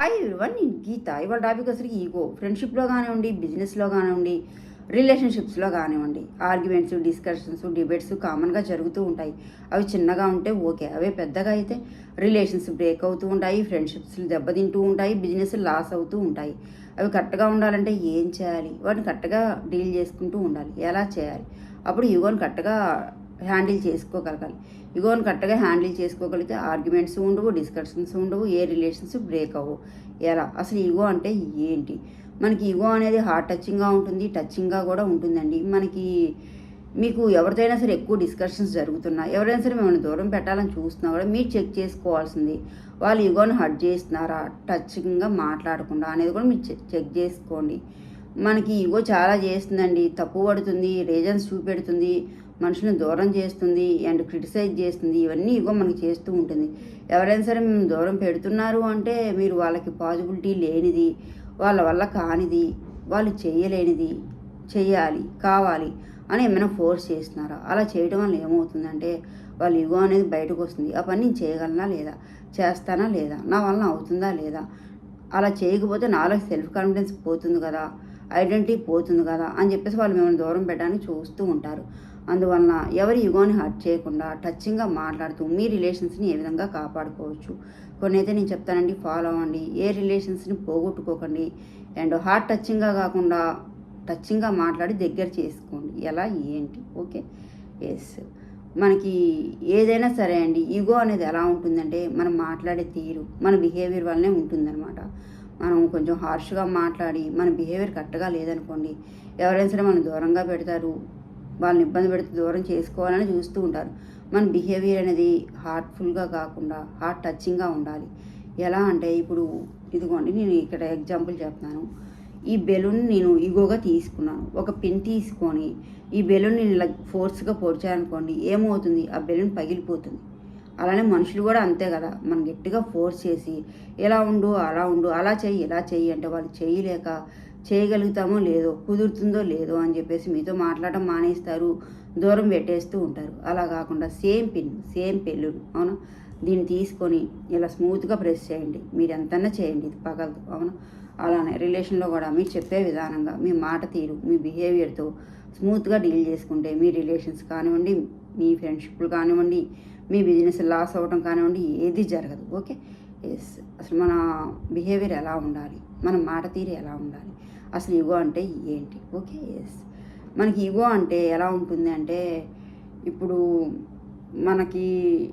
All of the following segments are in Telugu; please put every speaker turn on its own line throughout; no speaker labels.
హాయ్ వన్ నేను గీత. ఇవాళ టాపిక్ అసలు ఈగో ఫ్రెండ్షిప్లో కానివ్వండి బిజినెస్లో కానివ్వండి రిలేషన్షిప్స్లో కానివ్వండి ఆర్గ్యుమెంట్స్ డిస్కషన్స్ డిబేట్స్ కామన్గా జరుగుతూ ఉంటాయి. అవి చిన్నగా ఉంటే ఓకే. అవే పెద్దగా అయితే రిలేషన్స్ బ్రేక్ అవుతూ ఉంటాయి ఫ్రెండ్షిప్స్ దెబ్బతింటూ ఉంటాయి బిజినెస్ లాస్ అవుతూ ఉంటాయి. అవి కరెక్ట్గా ఉండాలంటే ఏం చేయాలి? వాటిని కరెక్ట్గా డీల్ చేసుకుంటూ ఉండాలి. ఎలా చేయాలి? అప్పుడు ఈగోని కరెక్ట్గా హ్యాండిల్ చేసుకోగలగాలి. ఇగోని కరెక్ట్గా హ్యాండిల్ చేసుకోగలిగితే ఆర్గ్యుమెంట్స్ ఉండవు డిస్కషన్స్ ఉండవు ఏ రిలేషన్స్ బ్రేక్ అవ్వవు. ఎలా? అసలు ఈగో అంటే ఏంటి? మనకి ఈగో అనేది హార్ట్ టచింగ్గా ఉంటుంది టచింగ్గా కూడా ఉంటుందండి. మనకి మీకు ఎవరితోనైనా సరే ఎక్కువ డిస్కషన్స్ జరుగుతున్నా ఎవరైనా సరే మిమ్మల్ని దూరం పెట్టాలని చూస్తున్నా కూడా మీరు చెక్ చేసుకోవాల్సింది వాళ్ళు ఈగోని హర్ట్ చేస్తున్నారా టచింగ్గా మాట్లాడకుండా అనేది కూడా మీరు చెక్ చెక్ చేసుకోండి. మనకి ఈగో చాలా చేస్తుందండి తప్పు పడుతుంది రీజన్స్ చూపెడుతుంది మనుషులను దూరం చేస్తుంది అండ్ క్రిటిసైజ్ చేస్తుంది ఇవన్నీ ఇగో మనకి చేస్తూ ఉంటుంది. ఎవరైనా సరే మేము దూరం పెడుతున్నారు అంటే మీరు వాళ్ళకి పాజిబిలిటీ లేనిది వాళ్ళ వల్ల కానిది వాళ్ళు చేయలేనిది చేయాలి కావాలి అని ఏమైనా ఫోర్స్ చేస్తున్నారా? అలా చేయడం వల్ల ఏమవుతుందంటే వాళ్ళ ఇగో అనేది బయటకు వస్తుంది. ఆ పని నేను చేయగలనా లేదా? చేస్తానా లేదా? నా వలన అవుతుందా లేదా? అలా చేయకపోతే నాలో సెల్ఫ్ కాన్ఫిడెన్స్ పోతుంది కదా ఐడెంటిటీ పోతుంది కదా అని చెప్పేసి వాళ్ళు మిమ్మల్ని దూరం పెట్టడానికి చూస్తూ ఉంటారు. అందువలన ఎవరి యుగోని హర్ట్ చేయకుండా టచ్చింగ్గా మాట్లాడుతూ మీ రిలేషన్స్ని ఏ విధంగా కాపాడుకోవచ్చు? కొన్ని అయితే నేను చెప్తానండి ఫాలో అవ్వండి. ఏ రిలేషన్స్ని పోగొట్టుకోకండి. అండ్ హార్ట్ టచ్చింగ్గా కాకుండా టచ్చింగ్గా మాట్లాడి దగ్గర చేసుకోండి. ఎలా? ఏంటి? ఓకే? ఎస్. మనకి ఏదైనా సరే అండి ఈగో అనేది ఎలా ఉంటుందంటే మనం మాట్లాడే తీరు మన బిహేవియర్ వల్లనే ఉంటుందన్నమాట. మనం కొంచెం హార్ష్గా మాట్లాడి మన బిహేవియర్ కరెక్ట్గా లేదనుకోండి ఎవరైనా సరే మనం దూరంగా పెడతారు వాళ్ళని ఇబ్బంది పెడితే దూరం చేసుకోవాలని చూస్తూ ఉంటారు. మన బిహేవియర్ అనేది హార్ట్ఫుల్గా కాకుండా హార్ట్ టచింగ్గా ఉండాలి. ఎలా అంటే ఇప్పుడు ఇదిగోండి నేను ఇక్కడ ఎగ్జాంపుల్ చెప్తున్నాను ఈ బెలూన్ నేను ఈగోగా తీసుకున్నాను. ఒక పిన్ తీసుకొని ఈ బెలూన్ నేను ఇలా ఫోర్స్గా పొడిచారనుకోండి ఏమవుతుంది? ఆ బెలూన్ పగిలిపోతుంది. అలానే మనుషులు కూడా అంతే కదా. మనం గట్టిగా ఫోర్స్ చేసి ఎలా ఉండు అలా ఉండు అలా చెయ్యి ఇలా చెయ్యి అంటే వాళ్ళు చేయలేక చేయగలుగుతామో లేదో కుదురుతుందో లేదో అని చెప్పేసి మీతో మాట్లాడడం మానేస్తారు దూరం పెట్టేస్తూ ఉంటారు. అలా కాకుండా సేమ్ పిన్ సేమ్ పెళ్ళుడు అవును? దీన్ని తీసుకొని ఇలా స్మూత్గా ప్రెస్ చేయండి. మీరు ఎంతన్నా చేయండి ఇది పగలదు అవును? అలానే రిలేషన్లో కూడా మీరు చెప్పే విధానంగా మీ మాట తీరు మీ బిహేవియర్తో స్మూత్గా డీల్ చేసుకుంటే మీ రిలేషన్స్ కానివ్వండి మీ ఫ్రెండ్షిప్లు కానివ్వండి మీ బిజినెస్ లాస్ అవ్వడం కానివ్వండి ఏది జరగదు ఓకే? ఎస్ అసలు మన బిహేవియర్ ఎలా ఉండాలి? మన మాట తీరు ఎలా ఉండాలి? అసలు ఈగో అంటే ఏంటి? ఓకే ఎస్ మనకి ఈగో అంటే ఎలా ఉంటుంది అంటే ఇప్పుడు మనకి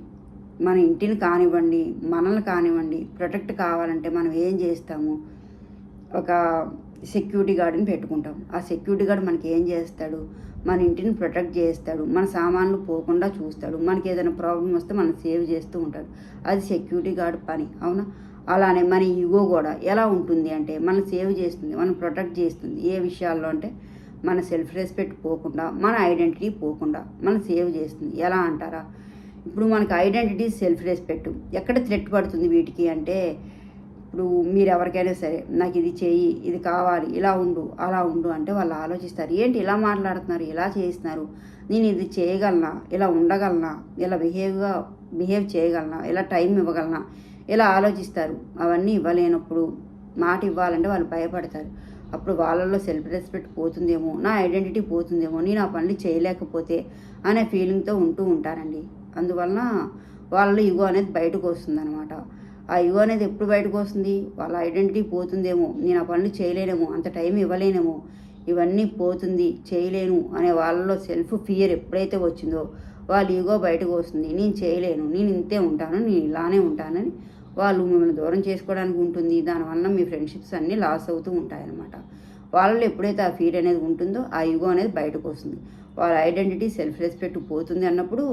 మన ఇంటిని కానివ్వండి మనల్ని కానివ్వండి ప్రొటెక్ట్ కావాలంటే మనం ఏం చేస్తాము? ఒక సెక్యూరిటీ గార్డుని పెట్టుకుంటాం. ఆ సెక్యూరిటీ గార్డ్ మనకి ఏం చేస్తాడు? మన ఇంటిని ప్రొటెక్ట్ చేస్తాడు. మన సామాన్లు పోకుండా చూస్తాడు. మనకి ఏదైనా ప్రాబ్లం వస్తే మనం సేవ్ చేస్తూ ఉంటాడు. అది సెక్యూరిటీ గార్డ్ పని అవునా? అలానే మన ఈగో కూడా ఎలా ఉంటుంది అంటే మనం సేవ్ చేస్తుంది మనం ప్రొటెక్ట్ చేస్తుంది. ఏ విషయాల్లో అంటే మన సెల్ఫ్ రెస్పెక్ట్ పోకుండా మన ఐడెంటిటీ పోకుండా మనం సేవ్ చేస్తుంది. ఎలా అంటారా? ఇప్పుడు మనకి ఐడెంటిటీ సెల్ఫ్ రెస్పెక్ట్ ఎక్కడ థ్రెట్ పడుతుంది వీటికి అంటే ఇప్పుడు మీరు ఎవరికైనా సరే నాకు ఇది చేయి ఇది కావాలి ఇలా ఉండు అలా ఉండు అంటే వాళ్ళు ఆలోచిస్తారు. ఏంటి ఇలా మాట్లాడుతున్నారు ఇలా చేస్తున్నారు నేను ఇది చేయగలనా? ఇలా ఉండగలనా? ఇలా బిహేవ్గా బిహేవ్ చేయగలనా? ఇలా టైం ఇవ్వగలనా? ఇలా ఆలోచిస్తారు? అవన్నీ ఇవ్వలేనప్పుడు మాట ఇవ్వాలంటే వాళ్ళు భయపడతారు. అప్పుడు వాళ్ళల్లో సెల్ఫ్ రెస్పెక్ట్ పోతుందేమో నా ఐడెంటిటీ పోతుందేమో నేను ఆ పనులు చేయలేకపోతే అనే ఫీలింగ్తో ఉంటూ ఉంటారండి. అందువలన వాళ్ళలో ఇగో అనేది బయటకు వస్తుందన్నమాట. ఆ ఇగో అనేది ఎప్పుడు బయటకు వస్తుంది? వాళ్ళ ఐడెంటిటీ పోతుందేమో నేను ఆ పనులు చేయలేనేమో అంత టైం ఇవ్వలేనేమో ఇవన్నీ పోతుంది చేయలేను అనే వాళ్ళలో సెల్ఫ్ ఫియర్ ఎప్పుడైతే వచ్చిందో వాళ్ళ ఈగో బయటకు వస్తుంది. నేను చేయలేను నేను ఇంతే ఉంటాను నేను ఇలానే ఉంటానని వాళ్ళు మిమ్మల్ని దూరం చేసుకోవడానికి ఉంటుంది. దానివల్ల మీ ఫ్రెండ్షిప్స్ అన్నీ లాస్ అవుతూ ఉంటాయన్నమాట. వాళ్ళలో ఎప్పుడైతే ఆ ఫీడ్ అనేది ఉంటుందో ఆ ఈగో అనేది బయటకు వస్తుంది. వాళ్ళ ఐడెంటిటీ సెల్ఫ్ రెస్పెక్ట్ పోతుంది అన్నప్పుడు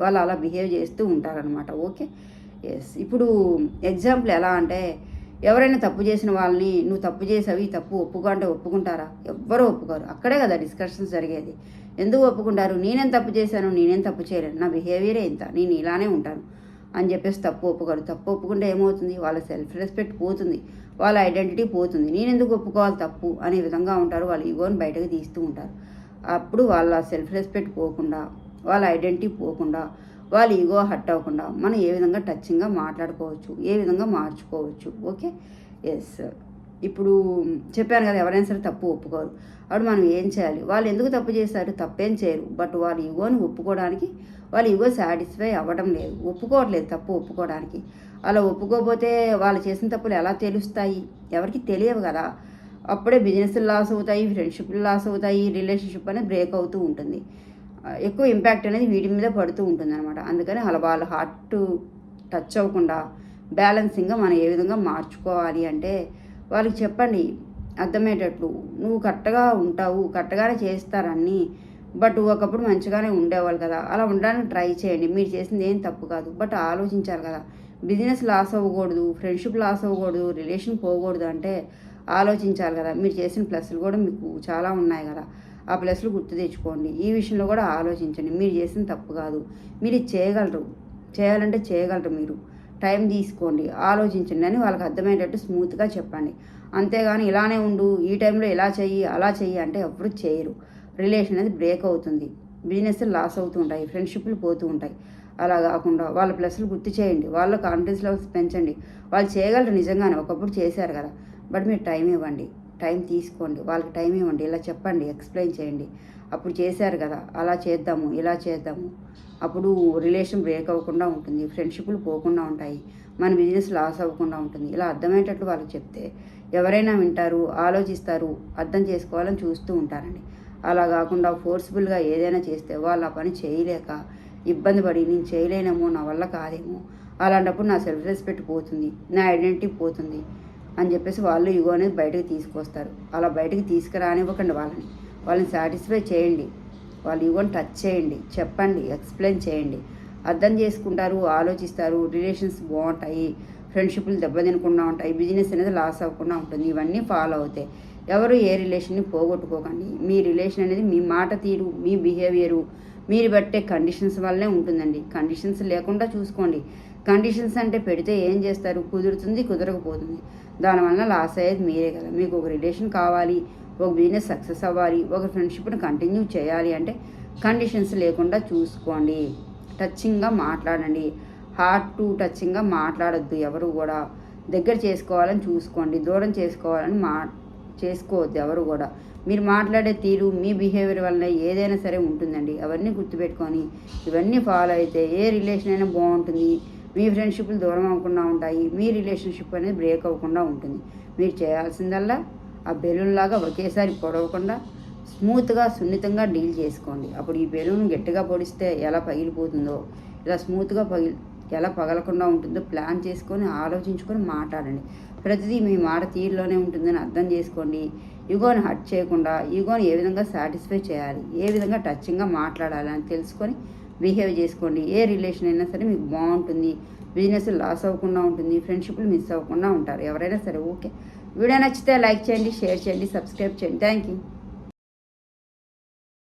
వాళ్ళు అలా బిహేవ్ చేస్తూ ఉంటారనమాట ఓకే? ఎస్ ఇప్పుడు ఎగ్జాంపుల్ ఎలా అంటే ఎవరైనా తప్పు చేసిన వాళ్ళని నువ్వు తప్పు చేసావు ఈ తప్పు ఒప్పుకో అంటే ఒప్పుకుంటారా? ఎవ్వరూ ఒప్పుకోరు. అక్కడే కదా డిస్కషన్స్ జరిగేది. ఎందుకు ఒప్పుకుంటారు? నేనేం తప్పు చేశాను? నేనేం తప్పు చేయలేను? నా బిహేవియరే ఇంత. నేను ఇలానే ఉంటాను. అని చెప్పేసి తప్పు ఒప్పుకోరు. తప్పు ఒప్పుకుంటే ఏమవుతుంది? వాళ్ళ సెల్ఫ్ రెస్పెక్ట్ పోతుంది. వాళ్ళ ఐడెంటిటీ పోతుంది. నేను ఎందుకు ఒప్పుకోవాలి తప్పు అనే విధంగా ఉంటారు. వాళ్ళ ఈగోని బయటకు తీస్తూ ఉంటారు. అప్పుడు వాళ్ళ సెల్ఫ్ రెస్పెక్ట్ పోకుండా వాళ్ళ ఐడెంటిటీ పోకుండా వాళ్ళ ఈగో హట్ అవ్వకుండా మనం ఏ విధంగా టచ్చింగ్గా మాట్లాడుకోవచ్చు? ఏ విధంగా మార్చుకోవచ్చు? ఓకే? ఎస్ ఇప్పుడు చెప్పాను కదా ఎవరైనా సరే తప్పు ఒప్పుకోరు. అప్పుడు మనం ఏం చేయాలి? వాళ్ళు ఎందుకు తప్పు చేశారు? తప్పేం చేయరు. బట్ వాళ్ళ ఈగోని ఒప్పుకోవడానికి వాళ్ళు ఇవో సాటిస్ఫై అవ్వడం లేదు. ఒప్పుకోవట్లేదు తప్పు ఒప్పుకోవడానికి. అలా ఒప్పుకోకపోతే వాళ్ళు చేసిన తప్పులు ఎలా తెలుస్తాయి? ఎవరికి తెలియవు కదా. అప్పుడే బిజినెస్ లాస్ అవుతాయి ఫ్రెండ్షిప్లు లాస్ అవుతాయి రిలేషన్షిప్ అనేది బ్రేక్ అవుతూ ఉంటుంది. ఎక్కువ ఇంపాక్ట్ అనేది వీటి మీద పడుతూ ఉంటుంది అనమాట అందుకని అలా వాళ్ళ హార్ట్ టచ్ అవ్వకుండా బ్యాలెన్సింగ్గా మనం ఏ విధంగా మార్చుకోవాలి అంటే వాళ్ళకి చెప్పండి. అర్థమయ్యేటట్లు. నువ్వు కరెక్ట్గా ఉంటావు. కరెక్ట్గానే చేస్తారన్నీ బట్ ఒకప్పుడు మంచిగానే ఉండేవాళ్ళు కదా. అలా ఉండడానికి ట్రై చేయండి. మీరు చేసింది ఏం తప్పు కాదు. బట్ ఆలోచించాలి కదా. బిజినెస్ లాస్ అవ్వకూడదు ఫ్రెండ్షిప్ లాస్ అవ్వకూడదు రిలేషన్ పోకూడదు అంటే ఆలోచించాలి కదా. మీరు చేసిన ప్లస్లు కూడా మీకు చాలా ఉన్నాయి కదా. ఆ ప్లస్లు గుర్తు తెచ్చుకోండి. ఈ విషయంలో కూడా ఆలోచించండి. మీరు చేసిన తప్పు కాదు. మీరు చేయగలరు. చేయాలంటే చేయగలరు మీరు. టైం తీసుకోండి. ఆలోచించండి అని వాళ్ళకి అర్థమయ్యేటట్టు స్మూత్గా చెప్పండి. అంతేగాని ఇలానే ఉండు ఈ టైంలో ఇలా చెయ్యి అలా చెయ్యి అంటే ఎప్పుడు చేయరు. రిలేషన్ అనేది బ్రేక్ అవుతుంది. బిజినెస్ లాస్ అవుతూ ఉంటాయి ఫ్రెండ్షిప్లు పోతూ ఉంటాయి. అలా కాకుండా వాళ్ళ ప్లస్లు గుర్తు చేయండి వాళ్ళ కాన్ఫిడెన్స్ లెవెల్స్ పెంచండి. వాళ్ళు చేయగలరు నిజంగానే ఒకప్పుడు చేశారు కదా. బట్ మీరు టైం ఇవ్వండి టైం తీసుకోండి వాళ్ళకి టైం ఇవ్వండి ఇలా చెప్పండి ఎక్స్ప్లెయిన్ చేయండి. అప్పుడు చేశారు కదా అలా చేద్దాము ఇలా చేద్దాము. అప్పుడు రిలేషన్ బ్రేక్ అవ్వకుండా ఉంటుంది ఫ్రెండ్షిప్లు పోకుండా ఉంటాయి మన బిజినెస్ లాస్ అవ్వకుండా ఉంటుంది. ఇలా అర్థమయ్యేటట్లు వాళ్ళకి చెప్తే ఎవరైనా వింటారు ఆలోచిస్తారు అర్థం చేసుకోవాలని చూస్తూ ఉంటారండి. అలా కాకుండా ఫోర్స్ఫుల్గా ఏదైనా చేస్తే వాళ్ళు ఆ పని చేయలేక ఇబ్బంది పడి నేను చేయలేనేమో నా వల్ల కాదేమో అలాంటప్పుడు నా సెల్ఫ్ రెస్పెక్ట్ పోతుంది నా ఐడెంటిటీ పోతుంది అని చెప్పేసి వాళ్ళు ఇగో అనేది బయటకు తీసుకొస్తారు. అలా బయటకు తీసుకురానివ్వకండి వాళ్ళని. వాళ్ళని సాటిస్ఫై చేయండి. వాళ్ళు ఇగోని టచ్ చేయండి. చెప్పండి ఎక్స్ప్లెయిన్ చేయండి. అర్థం చేసుకుంటారు ఆలోచిస్తారు రిలేషన్స్ బాగుంటాయి ఫ్రెండ్షిప్లు దెబ్బతినకుండా ఉంటాయి బిజినెస్ అనేది లాస్ అవ్వకుండా ఉంటుంది ఇవన్నీ ఫాలో అవుతాయి. ఎవరు ఏ రిలేషన్ని పోగొట్టుకోకండి. మీ రిలేషన్ అనేది మీ మాట తీరు మీ బిహేవియరు మీరు పెట్టే కండిషన్స్ వల్లనే ఉంటుందండి. కండిషన్స్ లేకుండా చూసుకోండి. కండిషన్స్ అంటే పెడితే ఏం చేస్తారు? కుదురుతుంది కుదరకపోతుంది. దానివల్ల లాస్ అయ్యేది మీరే కదా. మీకు ఒక రిలేషన్ కావాలి ఒక బిజినెస్ సక్సెస్ అవ్వాలి ఒక ఫ్రెండ్షిప్ని కంటిన్యూ చేయాలి అంటే కండిషన్స్ లేకుండా చూసుకోండి. టచ్చింగ్గా మాట్లాడండి. హార్ట్ టు టచ్చింగ్గా మాట్లాడద్దు ఎవరు కూడా. దగ్గర చేసుకోవాలని చూసుకోండి దూరం చేసుకోవాలని మా చేసుకోవద్దు ఎవరు కూడా. మీరు మాట్లాడే తీరు మీ బిహేవియర్ వల్ల ఏదైనా సరే ఉంటుందండి. అవన్నీ గుర్తుపెట్టుకొని ఇవన్నీ ఫాలో అయితే ఏ రిలేషన్ అయినా బాగుంటుంది. మీ ఫ్రెండ్షిప్లు దూరం అవ్వకుండా ఉంటాయి. మీ రిలేషన్షిప్ అనేది బ్రేక్ అవ్వకుండా ఉంటుంది. మీరు చేయాల్సిందల్లా ఆ బెలూన్ లాగా ఒకేసారి పొడవకుండా స్మూత్గా సున్నితంగా డీల్ చేసుకోండి. అప్పుడు ఈ బెలూన్ గట్టిగా పొడిస్తే ఎలా పగిలిపోతుందో ఇలా స్మూత్గా పగిలి ఎలా పగలకుండా ఉంటుందో ప్లాన్ చేసుకొని ఆలోచించుకొని మాట్లాడండి. ప్రతిదీ మీ మాట తీరులోనే ఉంటుందని అర్థం చేసుకోండి. ఈగోని హట్ చేయకుండా ఈగోని ఏ విధంగా సాటిస్ఫై చేయాలి ఏ విధంగా టచ్చింగ్గా మాట్లాడాలి అని తెలుసుకొని బిహేవ్ చేసుకోండి. ఏ రిలేషన్ అయినా సరే మీకు బాగుంటుంది. బిజినెస్ లాస్ అవ్వకుండా ఉంటుంది. ఫ్రెండ్షిప్లు మిస్ అవ్వకుండా ఉంటారు. ఎవరైనా సరే ఓకే. వీడియో నచ్చితే లైక్ చేయండి షేర్ చేయండి సబ్స్క్రైబ్ చేయండి. Thank you